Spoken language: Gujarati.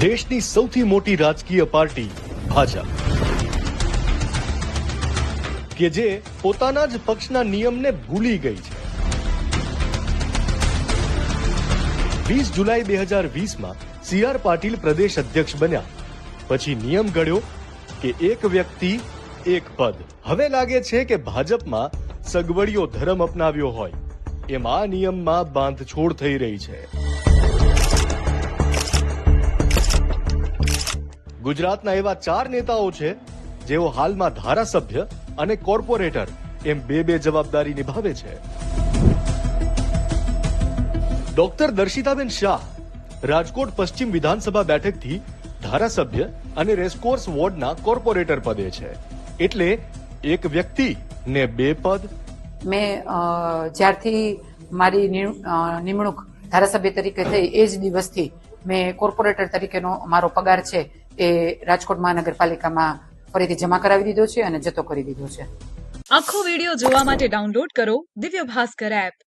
દેશની સૌથી મોટી રાજકીય પાર્ટી ભાજપ. કે જે પોતાના જ પક્ષના નિયમને ભૂલી ગઈ છે. વીસ જુલાઈ બે હજાર વીસમાં સી આર પાટીલ પ્રદેશ અધ્યક્ષ બન્યા. પછી નિયમ ઘડ્યો કે એક વ્યક્તિ, એક પદ. હવે લાગે છે કે ભાજપમાં સગવડિયો ધર્મ અપનાવ્યો હોય. એમ નિયમમાં બાંધછોડ થઈ રહી છે. ગુજરાતના એવા ચાર નેતાઓ છે, જેઓ હાલમાં ધારાસભ્ય અને કોર્પોરેટર એમ બે બે જવાબદારી નિભાવે છે. ડોક્ટર દર્શિતાબેન શાહ રાજકોટ પશ્ચિમ વિધાનસભા બેઠકથી ધારાસભ્ય અને રેસકોર્સ વોર્ડના કોર્પોરેટર પદે છે. એટલે એક વ્યક્તિ ને બે પદ. મેં જ્યારથી મારી નિમણૂક ધારાસભ્ય તરીકે થઈ, એ જ દિવસથી મેં કોર્પોરેટર તરીકેનો મારો પગાર છે. એ રાજકોટ મહાનગરપાલિકામાં ફરીથી જમા કરાવી દીધો છે અને જતો કરી દીધો છે. આખો વિડિયો જોવા માટે ડાઉનલોડ કરો દિવ્ય ભાસ્કર એપ.